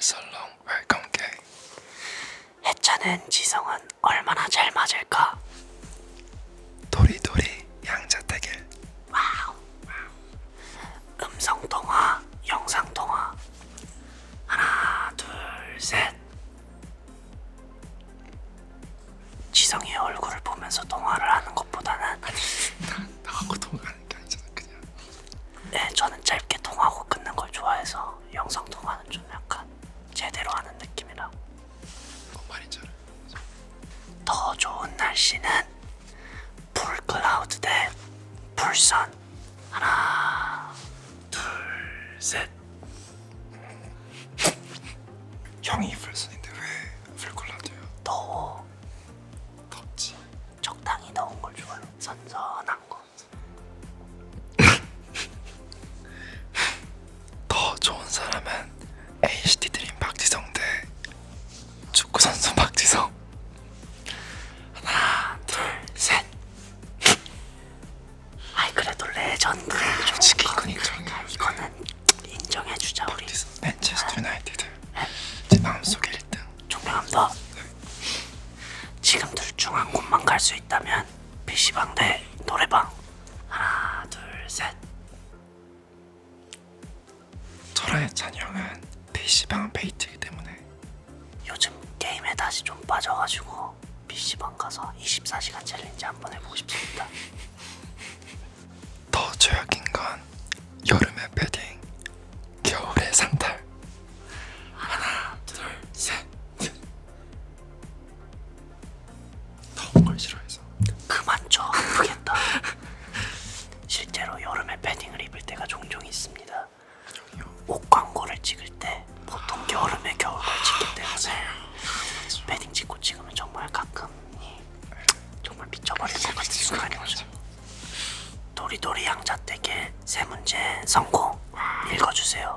살롱 웰컴 게이 해찬은 지성은 얼마나 잘 맞을까? 도리도리 양자택일 음성 통화, 영상 통화. 하나, 둘, 셋. 지성이의 얼굴을 보면서 통화를 하는 것보다는 나하고 통화하는 게 아니잖아 그냥 네, 저는 짧 날씨는 풀 클라우드 대 풀선. 하나, 둘, 셋. 형이 풀순인데 왜 풀콜라도요 더워. 덥지 적당히 더운 걸 좋아해. 선선 레전드. 솔직히 이건 인정이야 이거는 인정해주자 우리. 맨체스터 유나이티드 제 마음속에 1등 존경합니다. 지금 둘 중 한 곳만 갈 수 있다면 PC방 대 노래방. 하나, 둘, 셋. 저랑의 찬이 형은 PC방 페이트이기 때문에 요즘 게임에 다시 좀 빠져가지고 PC방 가서 24시간 챌린지 한번 해보고 싶습니다. 걸 싫어해서 그만 쳐 아프겠다. 실제로 여름에 패딩을 입을 때가 종종 있습니다. 옷 광고를 찍을 때 보통 여름에 겨울을 찍기 때문에 패딩 찍고 찍으면 정말 가끔 이 정말 미쳐버릴 것 같은 순간이 오죠. 도리도리 양자택의 세 문제 성공 읽어주세요.